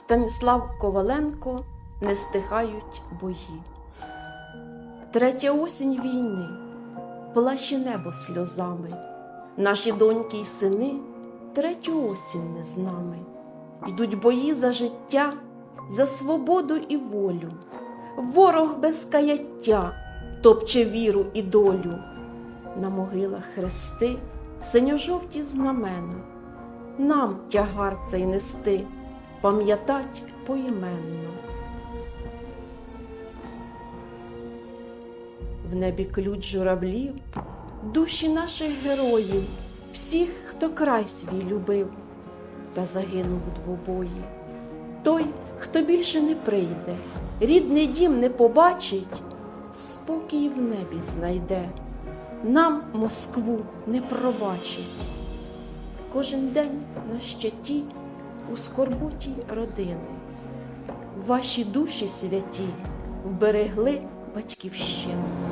Станіслав Коваленко не стихають бої. Третя осінь війни плаче небо сльозами. Наші доньки й сини третю осінь не з нами. Йдуть бої за життя, за свободу і волю. Ворог без каяття топче віру і долю. На могилах хрести, синьо-жовті знамена. Нам тягар цей нести, пам'ятать поіменно. В небі ключ журавлів, душі наших героїв, всіх, хто край свій любив, та загинув у двобої. Той, хто більше не прийде, рідний дім не побачить, спокій в небі знайде, нам Москву не пробачить. Кожен день на щаті у скорбутій родини, ваші душі святі вберегли батьківщину.